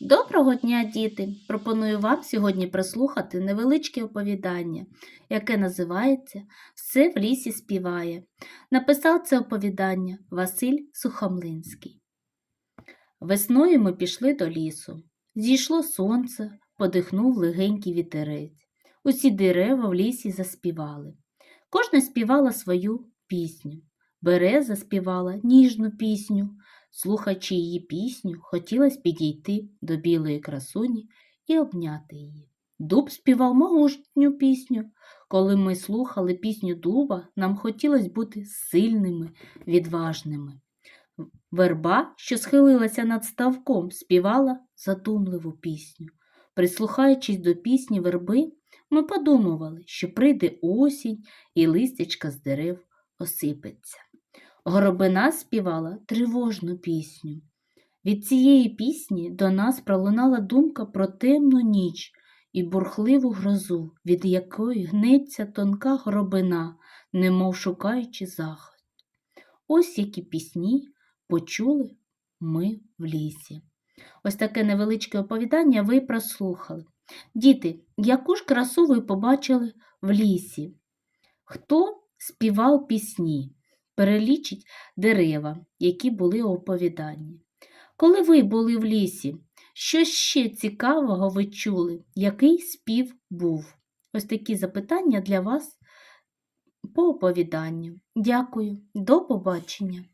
Доброго дня, діти! Пропоную вам сьогодні прослухати невеличке оповідання, яке називається Все в лісі співає. Написав це оповідання Василь Сухомлинський. Весною ми пішли до лісу. Зійшло сонце, подихнув легенький вітерець. Усі дерева в лісі заспівали. Кожна співала свою пісню. Береза співала ніжну пісню. Слухаючи її пісню, хотілося підійти до білої красуні і обняти її. Дуб співав могутню пісню. Коли ми слухали пісню дуба, нам хотілося бути сильними, відважними. Верба, що схилилася над ставком, співала задумливу пісню. Прислухаючись до пісні верби, ми подумували, що прийде осінь і листячка з дерев осипеться. Горобина співала тривожну пісню. Від цієї пісні до нас пролунала думка про темну ніч і бурхливу грозу, від якої гнеться тонка горобина, немов шукаючи захист. Ось які пісні почули ми в лісі. Ось таке невеличке оповідання ви прослухали. Діти, яку ж красу ви побачили в лісі? Хто співав пісні? Перелічить дерева, які були у оповіданні. Коли ви були в лісі, що ще цікавого ви чули? Який спів був? Ось такі запитання для вас по оповіданню. Дякую, до побачення!